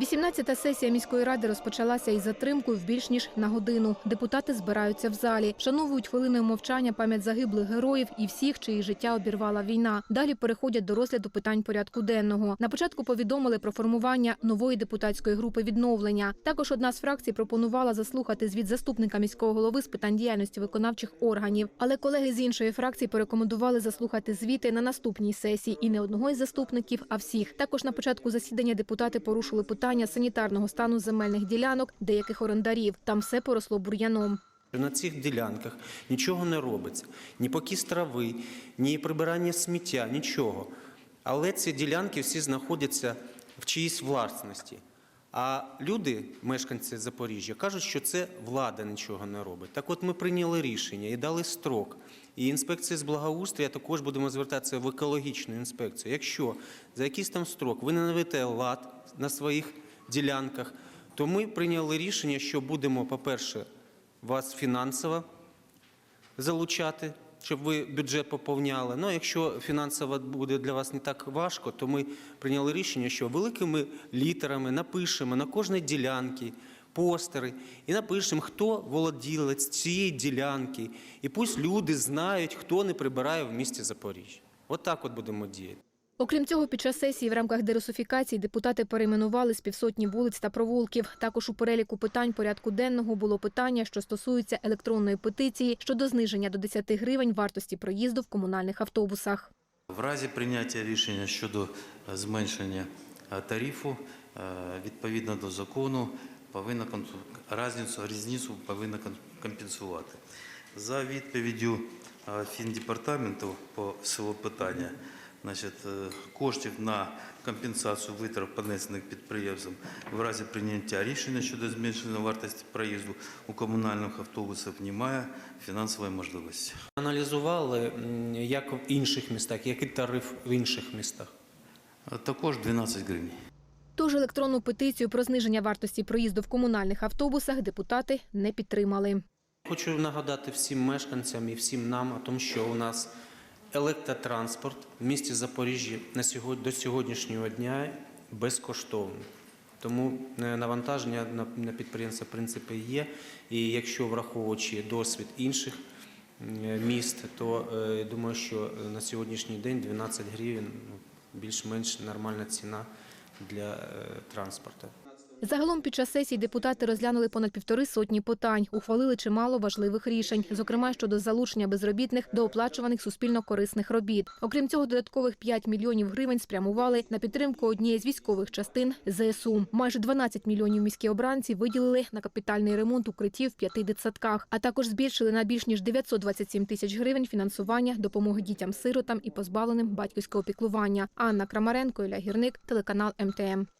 18-та сесія міської ради розпочалася із затримкою в більш ніж на годину. Депутати збираються в залі, вшановують хвилиною мовчання пам'ять загиблих героїв і всіх, чиї життя обірвала війна. Далі переходять до розгляду питань порядку денного. На початку повідомили про формування нової депутатської групи відновлення. Також одна з фракцій пропонувала заслухати звіт заступника міського голови з питань діяльності виконавчих органів. Але колеги з іншої фракції порекомендували заслухати звіти на наступній сесії і не одного із заступників, а всіх. Також на початку засідання депутати порушили питання санітарного стану земельних ділянок деяких орендарів. Там все поросло бур'яном. На цих ділянках нічого не робиться, ні покіс трави, ні прибирання сміття, нічого. Але ці ділянки всі знаходяться в чиїсь власності. А люди, мешканці Запоріжжя, кажуть, що це влада нічого не робить. Так от ми прийняли рішення і дали строк. І інспекція з благоустрою також будемо звертатися в екологічну інспекцію. Якщо за якийсь там строк ви не наведете лад на своїх ділянках, то ми прийняли рішення, що будемо, по-перше, вас фінансово залучати, щоб ви бюджет поповняли. Ну, якщо фінансово буде для вас не так важко, то ми прийняли рішення, що великими літерами напишемо на кожній ділянці постери і напишемо, хто володілець цієї ділянки. І пусть люди знають, хто не прибирає в місті Запоріжжя. От так от будемо діяти. Окрім цього, під час сесії в рамках дерусифікації депутати перейменували з півсотні вулиць та провулків. Також у переліку питань порядку денного було питання, що стосується електронної петиції щодо зниження до 10 гривень вартості проїзду в комунальних автобусах. В разі прийняття рішення щодо е, зменшення е, тарифу, е, відповідно до закону, повинна різницю, різницю повинна компенсувати. За відповіддю Фіндепартаменту по цього питання, значить, е, коштів на компенсацію витрат, понесених підприємством в разі прийняття рішення щодо зменшення вартості проїзду у комунальних автобусах немає фінансової можливості. Аналізували, як в інших містах, який тариф в інших містах. Е, Також 12 гривень. Тож електронну петицію про зниження вартості проїзду в комунальних автобусах депутати не підтримали. Хочу нагадати всім мешканцям і всім нам о тому, що у нас електротранспорт в місті Запоріжжя на сьогодні, до сьогоднішнього дня безкоштовний. Тому е, навантаження на, підприємства в принципі є. І якщо враховуючи досвід інших міст, то е, я думаю, що на сьогоднішній день 12 гривень ну, більш-менш нормальна ціна для е, транспорту. Загалом під час сесії депутати розглянули понад півтори сотні питань, ухвалили чимало важливих рішень, зокрема щодо залучення безробітних до оплачуваних суспільно корисних робіт. Окрім цього, додаткових 5 мільйонів гривень спрямували на підтримку однієї з військових частин ЗСУ. Майже 12 мільйонів міські обранці виділили на капітальний ремонт укриттів в п'яти дитсадках, а також збільшили на більш ніж 927 тисяч гривень фінансування допомоги дітям-сиротам і позбавленим батьківського піклування. Анна Крамаренко, Ілля Гірник, телеканал МТМ.